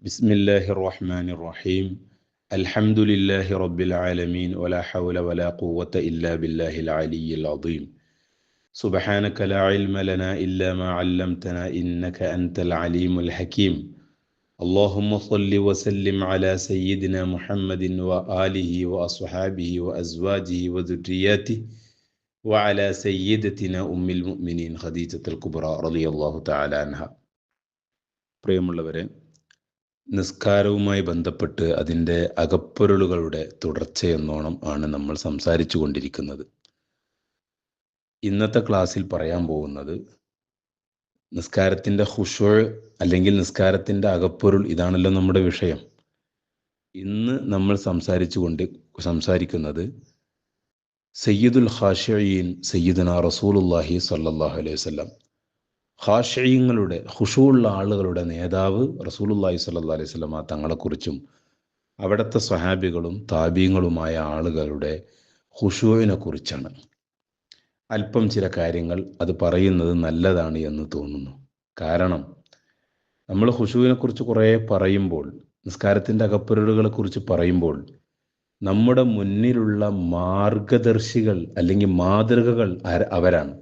بسم الله الرحمن الرحيم الحمد لله رب العالمين ولا حول ولا قوة إلا بالله العلي العظيم سبحانك لا علم لنا إلا ما علمتنا إنك أنت العليم الحكيم اللهم صل وسلم على سيدنا محمد وآله وأصحابه وأزواجه وذرياته وعلى سيدتنا أم المؤمنين خديجة الكبرى رضي الله تعالى عنها പ്രിയമുള്ളവരെ നിസ്കാരവുമായി ബന്ധപ്പെട്ട് അതിന്റെ അകപ്പൊരുളുകളുടെ തുടർച്ചയെന്നോണം ആണ് നമ്മൾ സംസാരിച്ചു കൊണ്ടിരിക്കുന്നത്. ഇന്നത്തെ ക്ലാസ്സിൽ പറയാൻ പോകുന്നത് നിസ്കാരത്തിന്റെ ഹുഷോ അല്ലെങ്കിൽ നിസ്കാരത്തിന്റെ അകപ്പൊരുൾ ഇതാണല്ലോ നമ്മുടെ വിഷയം. ഇന്ന് നമ്മൾ സംസാരിച്ചു കൊണ്ട് സംസാരിക്കുന്നത് സയ്യിദുൽ ഹാഷീൻ സയ്യിദുന റസൂലുല്ലാഹി സല്ലാഹു അലൈഹി വസല്ലം ഖാഷിയങ്ങളുടെ ഹുഷുള്ള ആളുകളുടെ നേതാവ് റസൂലുല്ലാഹി സല്ലാ അലൈഹി സ്വലമ തങ്ങളെക്കുറിച്ചും അവിടുത്തെ സ്വഹാബികളും താബീങ്ങളുമായ ആളുകളുടെ ഹുഷുവിനെ കുറിച്ചാണ് അല്പം ചില കാര്യങ്ങൾ അത് പറയുന്നത് നല്ലതാണ് എന്ന് തോന്നുന്നു. കാരണം നമ്മൾ ഹുഷുവിനെ കുറിച്ച് കുറേ പറയുമ്പോൾ നിസ്കാരത്തിന്റെ അകപ്പൊരുളുകളെ കുറിച്ച് പറയുമ്പോൾ നമ്മുടെ മുന്നിലുള്ള മാർഗദർശികൾ അല്ലെങ്കിൽ മാതൃകകൾ അവരാണ്.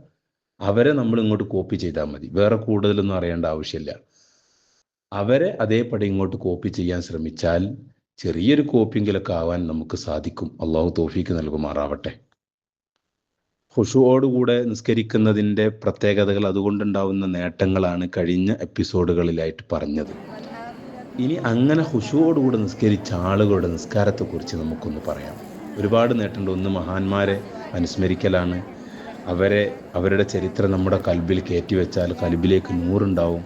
അവരെ നമ്മൾ ഇങ്ങോട്ട് കോപ്പി ചെയ്താൽ മതി. വേറെ കൂടുതലൊന്നും അറിയേണ്ട ആവശ്യമില്ല. അവരെ അതേപടി ഇങ്ങോട്ട് കോപ്പി ചെയ്യാൻ ശ്രമിച്ചാൽ ചെറിയൊരു കോപ്പിയെങ്കിലൊക്കെ ആവാൻ നമുക്ക് സാധിക്കും. അള്ളാഹു തോഫിക്ക് നൽകുമാറാവട്ടെ. ഹുഷുവോടുകൂടെ നിസ്കരിക്കുന്നതിന്റെ പ്രത്യേകതകൾ അതുകൊണ്ടുണ്ടാവുന്ന നേട്ടങ്ങളാണ് കഴിഞ്ഞ എപ്പിസോഡുകളിലായിട്ട് പറഞ്ഞത്. ഇനി അങ്ങനെ ഹുഷുവോടുകൂടെ നിസ്കരിച്ച ആളുകളുടെ നിസ്കാരത്തെക്കുറിച്ച് നമുക്കൊന്ന് പറയാം. ഒരുപാട് നേട്ടമുണ്ട്. ഒന്ന് മഹാന്മാരെ അനുസ്മരിക്കലാണ്. അവരെ അവരുടെ ചരിത്രം നമ്മുടെ കൽബിൽ കയറ്റിവെച്ചാൽ കൽബിലേക്ക് നൂറുണ്ടാവും.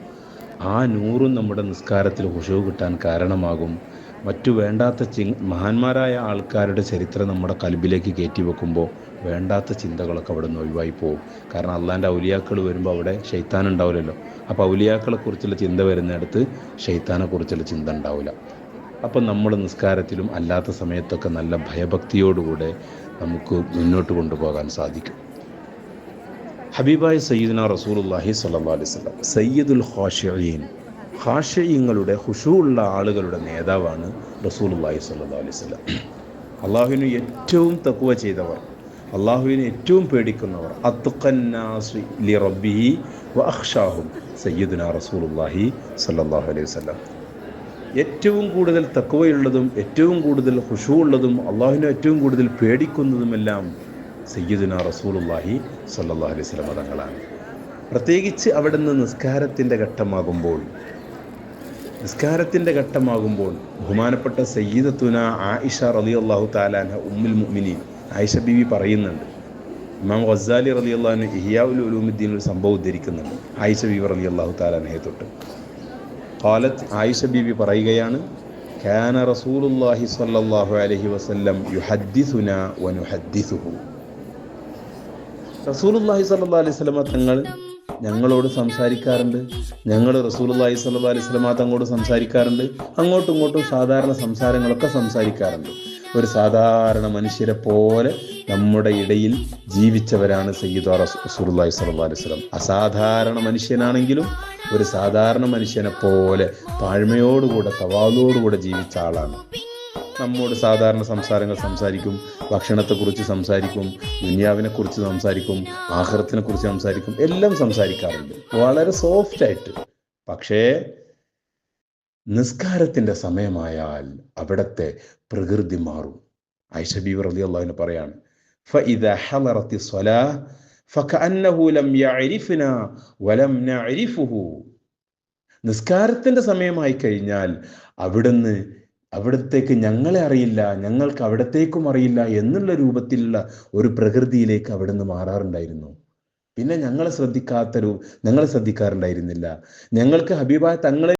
ആ നൂറും നമ്മുടെ നിസ്കാരത്തിൽ ഹുഷവ് കിട്ടാൻ കാരണമാകും. മറ്റു വേണ്ടാത്ത ചി മഹാന്മാരായ ആൾക്കാരുടെ ചരിത്രം നമ്മുടെ കൽബിലേക്ക് കയറ്റി വെക്കുമ്പോൾ വേണ്ടാത്ത ചിന്തകളൊക്കെ അവിടെ നിന്ന് ഒഴിവായി പോകും കാരണം അള്ളാന്റെ ഔലിയാക്കൾ വരുമ്പോൾ അവിടെ ഷെയ്ത്താൻ ഉണ്ടാവില്ലല്ലോ. അപ്പോൾ ഔലിയാക്കളെ കുറിച്ചുള്ള ചിന്ത വരുന്നിടത്ത് ഷെയ്ത്താനെ കുറിച്ചുള്ള ചിന്ത ഉണ്ടാവില്ല. അപ്പം നമ്മൾ നിസ്കാരത്തിലും അല്ലാത്ത സമയത്തൊക്കെ നല്ല ഭയഭക്തിയോടുകൂടെ നമുക്ക് മുന്നോട്ട് കൊണ്ടുപോകാൻ സാധിക്കും. ഹബീബായ സയ്യിദ്ന റസൂലുല്ലാഹി സല്ലാ അലൈഹി സ്വലം സയ്യിദുൽ ഖാഷിയീൻ ഖാഷിയങ്ങളുടെ ഹുഷുള്ള ആളുകളുടെ നേതാവാണ് റസൂലുല്ലാഹി സല്ലാ അലൈഹി സ്വലം അള്ളാഹുവിന് ഏറ്റവും തക്കുവ ചെയ്തവർ അള്ളാഹുവിനെ ഏറ്റവും പേടിക്കുന്നവർ അത്തുഖന്നാസ്ലി റബ്ബിഹി വ അഖ്ഷാഹും സയ്യിദുന റസൂലുല്ലാഹി അലൈഹി വസല്ലം. ഏറ്റവും കൂടുതൽ തക്കുവയുള്ളതും ഏറ്റവും കൂടുതൽ ഹുഷു ഉള്ളതും അള്ളാഹുവിനെ ഏറ്റവും കൂടുതൽ പേടിക്കുന്നതുമെല്ലാം സയ്യിദുന റസൂലുല്ലാഹി സല്ലാ അലൈഹി സ്വലമ തങ്ങളാണ്. പ്രത്യേകിച്ച് അവിടുന്ന് നിസ്കാരത്തിന്റെ ഘട്ടമാകുമ്പോൾ നിസ്കാരത്തിന്റെ ഘട്ടമാകുമ്പോൾ ബഹുമാനപ്പെട്ട സയ്യിദത്തുന ആയിഷ റലി അള്ളാഹു താലാന ഉമ്മുൽ മുമിനി ആയിഷ ബിബി പറയുന്നുണ്ട്. ഇമാം ഗസാലി റലി അള്ളാഹുന് ഇഹിയാവുൽ ഉലൂമുദ്ദീൻ ഒരു സംഭവം ഉദ്ധരിക്കുന്നുണ്ട്. ആയിഷ ബീബി റലി അള്ളാഹു താലാനയെ തൊട്ട്. കാലത്ത് ആയിഷ ബീബി പറയുകയാണ് ഖാന റസൂലുല്ലാഹി സല്ലാഹു അലഹി വസ്ലം യുഹദ്ദിസുന വനുഹദ്ദിസുഹു റസൂലുല്ലാഹി സല്ലാ അലൈഹി സ്വലമ തങ്ങൾ ഞങ്ങളോട് സംസാരിക്കാറുണ്ട്. ഞങ്ങൾ റസൂലുല്ലാഹി സല്ലാ അലൈഹി സ്വലമ തങ്ങളോട് സംസാരിക്കാറുണ്ട്. അങ്ങോട്ടും ഇങ്ങോട്ടും സാധാരണ സംസാരങ്ങളൊക്കെ സംസാരിക്കാറുണ്ട്. ഒരു സാധാരണ മനുഷ്യരെ പോലെ നമ്മുടെ ഇടയിൽ ജീവിച്ചവരാണ് സയ്യിദ് റസൂലുല്ലാഹി സല്ലാ അലൈഹി സ്വലം അസാധാരണ മനുഷ്യനാണെങ്കിലും ഒരു സാധാരണ മനുഷ്യനെ പോലെ താഴ്മയോടുകൂടെ തവാദോടുകൂടെ ജീവിച്ച ആളാണ്. നമ്മോട് സാധാരണ സംസാരങ്ങൾ സംസാരിക്കും ഭക്ഷണത്തെക്കുറിച്ച് സംസാരിക്കും ദുനിയാവിനെക്കുറിച്ച് സംസാരിക്കും ആഹാരത്തിനെ കുറിച്ച് സംസാരിക്കും എല്ലാം സംസാരിക്കാറുണ്ട് വളരെ സോഫ്റ്റ് ആയിട്ട് പക്ഷേ നിസ്കാരത്തിന്റെ സമയമായാൽ അവിടത്തെ പ്രകൃതി മാറും ഐഷ ബീവർ അലി അള്ളാഹുവിന് പറയാണ് فإذا حضرت الصلاة فكأنه لم يعرفنا ولم نعرفه നിസ്കാരത്തിന്റെ സമയമായി കഴിഞ്ഞാൽ അവിടുന്ന് അവിടത്തേക്ക് ഞങ്ങളെ അറിയില്ല ഞങ്ങൾക്ക് അവിടത്തേക്കും അറിയില്ല എന്നുള്ള രൂപത്തിലുള്ള ഒരു പ്രകൃതിയിലേക്ക് അവിടുന്ന് മാറാറുണ്ടായിരുന്നു. പിന്നെ ഞങ്ങളെ ശ്രദ്ധിക്കാത്തൊരു ഞങ്ങളെ ശ്രദ്ധിക്കാറുണ്ടായിരുന്നില്ല. ഞങ്ങൾക്ക് ഹബീബായ തങ്ങളെ